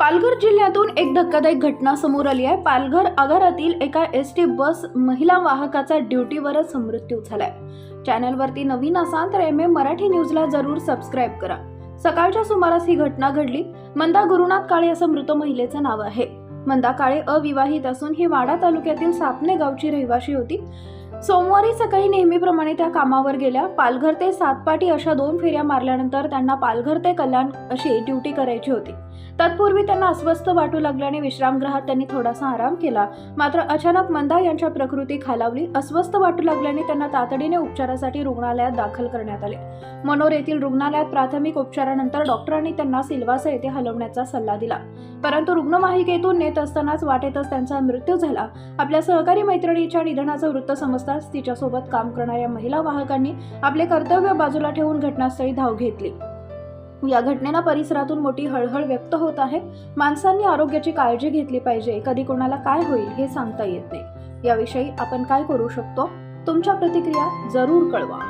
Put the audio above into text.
पालघर जिल्ह्यातून एक धक्कादायक घटना समोर आली आहे. पालघर आगारातील एका एस टी बस महिला वाहकाचा ड्युटीवरच मृत्यू झालाय. चॅनलवरती नवीन असाल तर एम एम मराठी न्यूजला जरूर सबस्क्राईब करा. सकाळच्या सुमारास ही घटना घडली. मंदा गुरुनाथ काळे असं मृत महिलेचं नाव आहे. मंदा काळे अविवाहित असून ही वाडा तालुक्यातील सापने गावची रहिवाशी होती. सोमवारी सकाळी नेहमीप्रमाणे त्या कामावर गेल्या. पालघर ते सातपाटी अशा दोन फेऱ्या मारल्यानंतर त्यांना पालघर ते कल्याण अशी ड्युटी करायची होती. तत्पूर्वी त्यांना अस्वस्थ वाटू लागल्याने विश्रामगृहात त्यांनी थोडासा आराम केला. मात्र अचानक मंदा यांच्या प्रकृती खालावली. अस्वस्थ वाटू लागल्याने त्यांना तातडीने उपचारासाठी रुग्णालयात दाखल करण्यात आले. मनोर येथील रुग्णालयात प्राथमिक उपचारानंतर डॉक्टरांनी त्यांना सिल्वासा येथे हलवण्याचा सल्ला दिला. परंतु रुग्णवाहिकेतून नेत असतानाच वाटेतच त्यांचा मृत्यू झाला. आपल्या सहकारी मैत्रिणीच्या निधनाचं वृत्त समजताच तिच्यासोबत काम करणाऱ्या महिला वाहकांनी आपले कर्तव्य बाजूला ठेवून घटनास्थळी धाव घेतली. या घटनेला परिसरातून मोठी हळहळ व्यक्त होत आहे. माणसांनी आरोग्याची काळजी घेतली पाहिजे. कधी कोणाला काय होईल हे सांगता येत नाही. याविषयी आपण काय करू शकतो? तुमच्या प्रतिक्रिया जरूर कळवा.